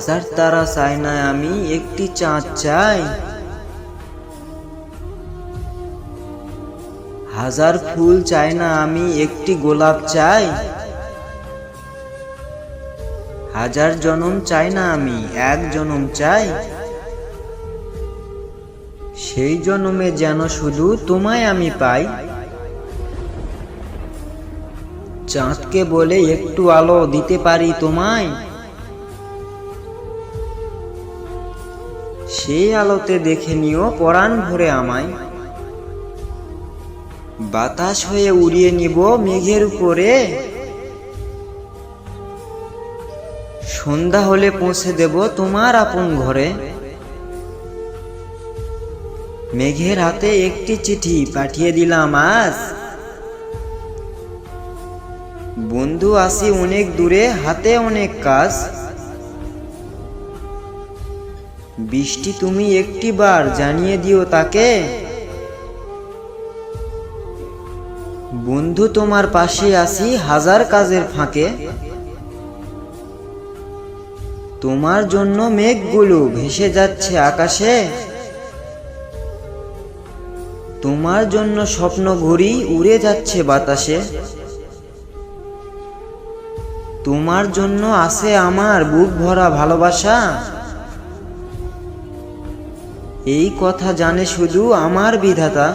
হাজার তারা চাই না, আমি একটি চাঁদ চাই। হাজার ফুল চাই না, আমি একটি গোলাপ চাই। হাজার জনম চাই না, আমি এক জনম চাই। সেই জনমে যেন শুধু তোমায় আমি পাই। চাঁদকে বলে একটু আলো দিতে পারি তোমায়? সেই আলোতে দেখে নিও পরাণ ভরে আমায়। বাতাস হয়ে উড়িয়ে নিব মেঘের উপরে। সন্ধ্যা হলে পৌঁছে দেব তোমার আপন ঘরে। মেঘের হাতে একটি চিঠি পাঠিয়ে দিলাম আজ। বন্ধু, আসি অনেক দূরে, হাতে অনেক কাজ। বৃষ্টি তুমি একটি বার জানিয়ে দিও তাকে। বন্ধু, তোমার পাশে আসি হাজার কাজের ফাঁকে। তোমার জন্য মেঘগুলো ভেসে যাচ্ছে আকাশে। তোমার জন্য স্বপ্ন ঘড়ি উড়ে যাচ্ছে বাতাসে। তোমার জন্য আছে আমার বুক ভরা ভালোবাসা? এই কথা জানে শুধু আমার বিধাতা।